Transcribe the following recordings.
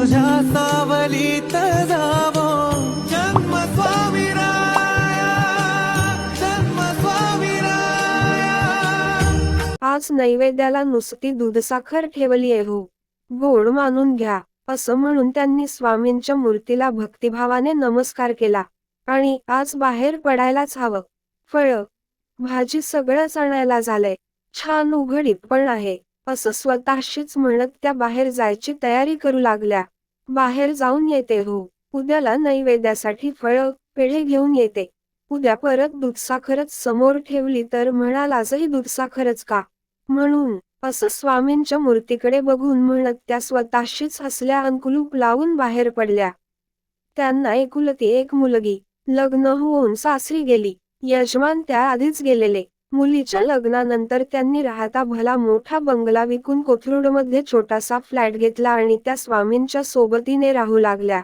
तुझ्या सावलीत जावो. जन्म स्वामी जन्म स्वामी आज नैवेद्याला नुसती दूधसाखर ठेवली आहे हो. गोड मानून घ्या असं म्हणून त्यांनी स्वामींच्या मूर्तीला भक्तिभावाने नमस्कार केला आणि आज बाहेर पडायलाच हवं. फळ भाजी सगळंच आणायला झालंय. छान उघडीत पण आहे. असं स्वतःशीच म्हणत त्या बाहेर जायची तयारी करू लागल्या. बाहेर जाऊन येते हो. उद्याला नैवेद्यासाठी फळं पेढे घेऊन येते. उद्या परत दूधसाखरच समोर ठेवली तर म्हणाल दुधसाखरच दूधसाखरच का? म्हणून असं स्वामींच्या मूर्तीकडे बघून म्हणत त्या स्वतःशीच हसल्या अंकुलूप लावून बाहेर पडल्या. त्यांना एकुलती एक मुलगी लग्न होऊन सासरी गेली. यजमान त्या आधीच गेलेले. मुलीच्या लग्नानंतर त्यांनी राहता भला मोठा बंगला विकून कोथरूडमध्ये छोटासा फ्लॅट घेतला आणि त्या स्वामींच्या सोबतीने राहू लागल्या.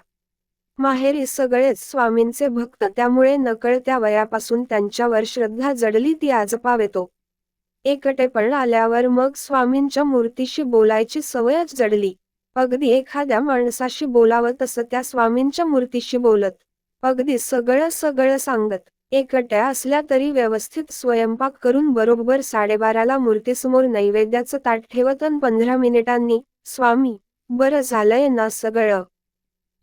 माहेरी सगळेच स्वामींचे भक्त त्यामुळे नकळत्या वयापासून त्यांच्यावर श्रद्धा जडली ती आजपावेतो एकटेपण आल्यावर मग स्वामींच्या मूर्तीशी बोलायची सवयच जडली. अगदी एखाद्या माणसाशी बोलावं तसं त्या स्वामींच्या मूर्तीशी बोलत अगदी सगळं सगळं सांगत. एकट्या असल्या तरी व्यवस्थित स्वयंपाक करून बरोबर साडेबाराला मूर्तीसमोर नैवेद्याचं ताट ठेवत अन पंधरा मिनिटांनी स्वामी बरं झालंय ना सगळं?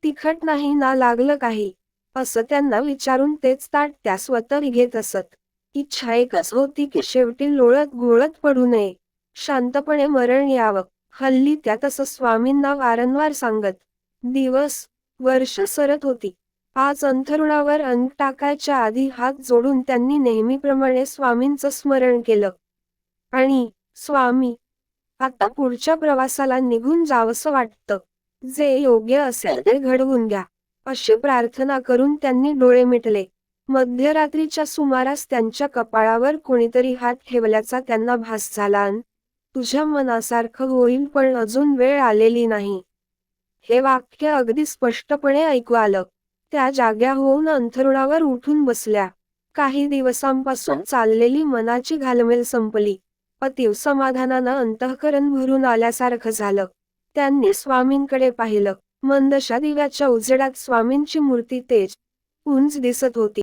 तिखट नाही ना लागलं काही असं त्यांना विचारून तेच ताट त्या स्वतः घेत असत. इच्छा एकच होती की शेवटी लोळत घोळत पडू नये. शांतपणे मरण यावं. हल्ली त्या तसं स्वामींना वारंवार सांगत. दिवस वर्ष सरत होती. आज अंथरुणावर अंग टाकायच्या आधी हात जोडून त्यांनी नेहमीप्रमाणे स्वामींचं स्मरण केलं. आणि स्वामी आता पुढच्या प्रवासाला निघून जावंसं वाटतं. जे योग्य असेल ते घडवून घ्या. अशी प्रार्थना करून त्यांनी डोळे मिटले. मध्यरात्रीच्या सुमारास त्यांच्या कपाळावर कोणीतरी हात ठेवल्याचा त्यांना भास झाला तुझ्या मनासारखं होईल पण अजून वेळ आलेली नाही. हे वाक्य अगदी स्पष्टपणे ऐकू आलं. त्या जाग्या होऊन अंथरुणावर उठून बसल्या. काही दिवसांपासून चाललेली मनाची घालमेल संपली. अतीव समाधानानं अंतःकरण भरून आल्यासारखं झालं. त्यांनी स्वामींकडे पाहिलं. मंदशा दिव्याच्या उजेडात स्वामींची मूर्ती तेज उंच दिसत होती.